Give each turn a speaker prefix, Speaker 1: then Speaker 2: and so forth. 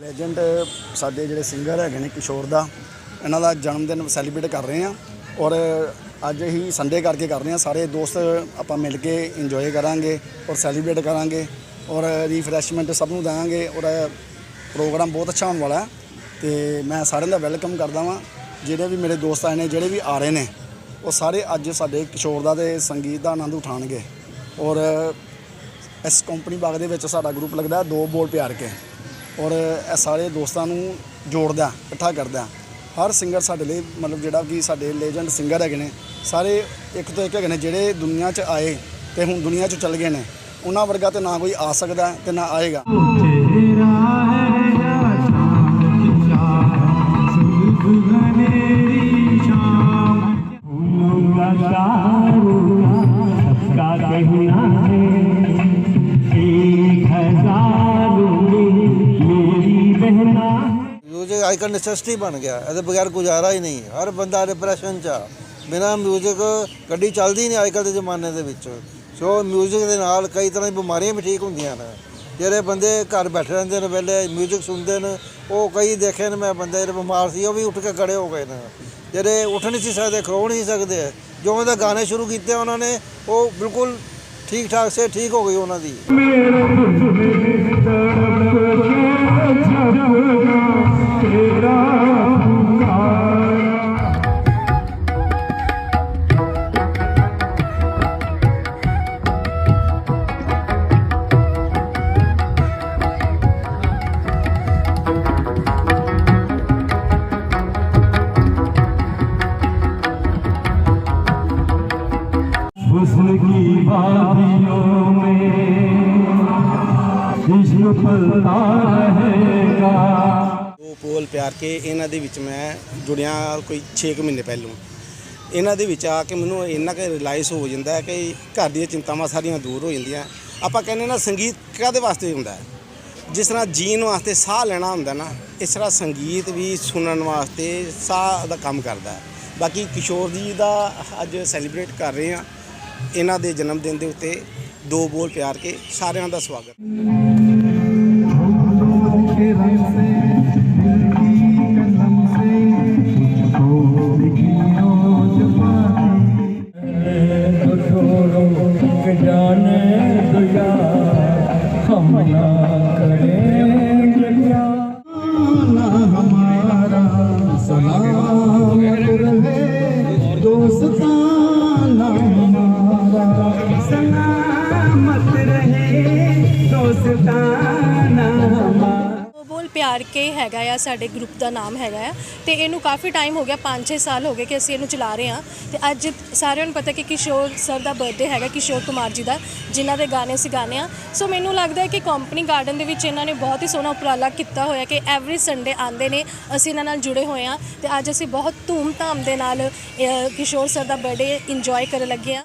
Speaker 1: Legend ਸਾਡੇ ਜਿਹੜੇ singer ਹੈਗੇ ਨੇ ਕਿਸ਼ੋਰ ਦਾ, ਇਹਨਾਂ ਦਾ ਜਨਮ ਦਿਨ ਸੈਲੀਬ੍ਰੇਟ ਕਰ ਰਹੇ ਆ ਔਰ ਅੱਜ ਹੀ ਸੰਡੇ ਕਰਕੇ ਕਰ ਰਹੇ ਆ ਸਾਰੇ ਦੋਸਤ ਆਪਾਂ ਮਿਲ ਕੇ ਇੰਜੋਏ ਕਰਾਂਗੇ ਔਰ ਸੈਲੀਬ੍ਰੇਟ ਕਰਾਂਗੇ ਔਰ ਰੀਫਰੈਸ਼ਮੈਂਟ ਸਭ ਨੂੰ ਦੇਵਾਂਗੇ ਔਰ ਪ੍ਰੋਗਰਾਮ ਬਹੁਤ ਅੱਛਾ ਹੋਣ ਵਾਲਾ ਹੈ। ਤੇ ਮੈਂ ਸਾਰਿਆਂ ਦਾ ਵੈਲਕਮ ਕਰਦਾ ਵਾਂ। ਜਿਹੜੇ ਵੀ ਮੇਰੇ ਦੋਸਤ ਆਏ ਨੇ, ਜਿਹੜੇ ਵੀ ਆ ਰਹੇ ਨੇ, ਉਹ ਸਾਰੇ ਅੱਜ ਸਾਡੇ ਕਿਸ਼ੋਰ ਦਾ ਤੇ ਸੰਗੀਤ ਦਾ ਆਨੰਦ ਉਠਾਣਗੇ ਔਰ ਇਸ ਕੰਪਨੀ ਬਾਗ ਦੇ ਵਿੱਚ ਸਾਡਾ ਗਰੁੱਪ ਲੱਗਦਾ, ਦੋ ਬੋਲ ਪਿਆਰ ਕੇ। ਔਰ ਇਹ ਸਾਰੇ ਦੋਸਤਾਂ ਨੂੰ ਜੋੜਦਾ, ਇਕੱਠਾ ਕਰਦਾ। ਹਰ ਸਿੰਗਰ ਸਾਡੇ ਲਈ, ਮਤਲਬ ਜਿਹੜਾ ਕਿ ਸਾਡੇ ਲੈਜੈਂਡ ਸਿੰਗਰ ਹੈਗੇ ਨੇ, ਸਾਰੇ ਇੱਕ ਤੋਂ ਇੱਕ ਹੈਗੇ ਨੇ, ਜਿਹੜੇ ਦੁਨੀਆ 'ਚ ਆਏ ਤੇ ਹੁਣ ਦੁਨੀਆ 'ਚ ਚੱਲ ਗਏ ਨੇ, ਉਹਨਾਂ ਵਰਗਾ ਤੇ ਨਾ ਕੋਈ ਆ ਸਕਦਾ ਹੈ ਤੇ ਨਾ ਆਏਗਾ।
Speaker 2: ਅੱਜ ਕੱਲ੍ਹ ਨੈਸੈਸਿਟੀ ਬਣ ਗਿਆ, ਇਹਦੇ ਬਗੈਰ ਗੁਜ਼ਾਰਾ ਹੀ ਨਹੀਂ, ਹਰ ਬੰਦਾ ਡਿਪਰੈਸ਼ਨ 'ਚ ਆ। ਬਿਨਾਂ ਮਿਊਜ਼ਿਕ ਗੱਡੀ ਚੱਲਦੀ ਨਹੀਂ ਅੱਜ ਕੱਲ੍ਹ ਦੇ ਜ਼ਮਾਨੇ ਦੇ ਵਿੱਚ। ਸੋ ਮਿਊਜ਼ਿਕ ਦੇ ਨਾਲ ਕਈ ਤਰ੍ਹਾਂ ਦੀ ਬਿਮਾਰੀਆਂ ਵੀ ਠੀਕ ਹੁੰਦੀਆਂ ਨੇ। ਜਿਹੜੇ ਬੰਦੇ ਘਰ ਬੈਠੇ ਰਹਿੰਦੇ ਨੇ ਵੇਲੇ ਮਿਊਜ਼ਿਕ ਸੁਣਦੇ ਨੇ, ਉਹ ਕਈ ਦੇਖੇ ਨੇ ਮੈਂ ਬੰਦੇ ਜਿਹੜੇ ਬਿਮਾਰ ਸੀ, ਉਹ ਵੀ ਉੱਠ ਕੇ ਖੜੇ ਹੋ ਗਏ ਨੇ। ਜਿਹੜੇ ਉੱਠ ਨਹੀਂ ਸੀ ਸਕਦੇ ਖੜੋ ਨਹੀਂ ਸੀ ਸਕਦੇ ਜੋ ਉਹਦਾ ਗਾਣੇ ਸ਼ੁਰੂ ਕੀਤੇ ਉਹਨਾਂ ਨੇ, ਉਹ ਬਿਲਕੁਲ ਠੀਕ ਠਾਕ ਸੇ, ਠੀਕ ਹੋ ਗਈ ਉਹਨਾਂ ਦੀ।
Speaker 3: इश्क पलता रहेगा
Speaker 1: ਦੋ ਪੋਲ ਪਿਆਰ ਕੇ ਇਹਨਾਂ ਦੇ ਵਿੱਚ ਮੈਂ ਜੁੜਿਆ ਕੋਈ 6 ਮਹੀਨੇ ਪਹਿਲੋਂ ਇਹਨਾਂ ਦੇ ਵਿੱਚ ਆ ਕੇ ਮੈਨੂੰ ਇੰਨਾ ਕਿ ਰਿਅਲਾਈਜ਼ ਹੋ ਜਾਂਦਾ ਹੈ ਕਿ ਘਰ ਦੀਆਂ ਚਿੰਤਾਵਾਂ ਸਾਰੀਆਂ ਦੂਰ ਹੋ ਜਾਂਦੀਆਂ ਆਪਾਂ ਕਹਿੰਦੇ ਨਾ ਸੰਗੀਤ ਕਾਹਦੇ ਵਾਸਤੇ ਹੁੰਦਾ ਹੈ ਜਿਸ ਤਰ੍ਹਾਂ ਜੀਣ ਵਾਸਤੇ ਸਾਹ ਲੈਣਾ ਹੁੰਦਾ ਨਾ ਇਸ ਤਰ੍ਹਾਂ ਸੰਗੀਤ ਵੀ ਸੁਣਨ ਵਾਸਤੇ ਸਾਹ ਦਾ ਕੰਮ ਕਰਦਾ ਹੈ ਬਾਕੀ ਕਿਸ਼ੋਰ ਜੀ ਦਾ ਅੱਜ ਸੈਲੀਬ੍ਰੇਟ ਕਰ ਰਹੇ ਆ ਇਹਨਾਂ ਦੇ ਜਨਮ ਦਿਨ ਦੇ ਉੱਤੇ ਦੋ ਬੋਲ ਪਿਆਰ ਕੇ ਸਾਰਿਆਂ ਦਾ ਸਵਾਗਤ
Speaker 3: जाने दो यार हम ना करेंगे प्यार ना हमारा सलामत रहे दोस्ताना हमारा सलामत रहे दोस्ताना
Speaker 4: ਕਰਕੇ ਹੈਗਾ ਆ, ਸਾਡੇ ਗਰੁੱਪ ਦਾ ਨਾਮ ਹੈਗਾ ਆ। ਤੇ ਇਹਨੂੰ ਕਾਫੀ ਟਾਈਮ ਹੋ ਗਿਆ 5-6 ਸਾਲ ਹੋ ਗਏ ਕਿ ਅਸੀਂ ਇਹਨੂੰ ਚਲਾ ਰਹੇ ਹਾਂ। ਤੇ ਅੱਜ ਸਾਰਿਆਂ ਨੂੰ ਪਤਾ ਕਿ ਕਿਸ਼ੋਰ ਸਰ ਦਾ ਬਰਥਡੇ ਹੈਗਾ, ਕਿਸ਼ੋਰ ਕੁਮਾਰ ਜੀ ਦਾ, ਜਿਨ੍ਹਾਂ ਦੇ ਗਾਣੇ ਅਸੀਂ ਗਾਣੇ ਆ ਸੋ ਮੈਨੂੰ ਲੱਗਦਾ ਹੈ ਕਿ ਕੰਪਨੀ ਗਾਰਡਨ ਦੇ ਵਿੱਚ ਇਹਨਾਂ ਨੇ ਬਹੁਤ ਹੀ ਸੋਹਣਾ ਉਪਰਾਲਾ ਕੀਤਾ ਹੋਇਆ ਕਿ ਐਵਰੀ ਸੰਡੇ ਆਉਂਦੇ ਨੇ, ਅਸੀਂ ਇਹਨਾਂ ਨਾਲ ਜੁੜੇ ਹੋਏ ਆ ਤੇ ਅੱਜ ਅਸੀਂ ਬਹੁਤ ਧੂਮ-ਧਾਮ ਦੇ ਨਾਲ ਕਿਸ਼ੋਰ ਸਰ ਦਾ ਬਰਥਡੇ ਇੰਜੋਏ ਕਰਨ ਲੱਗੇ ਆ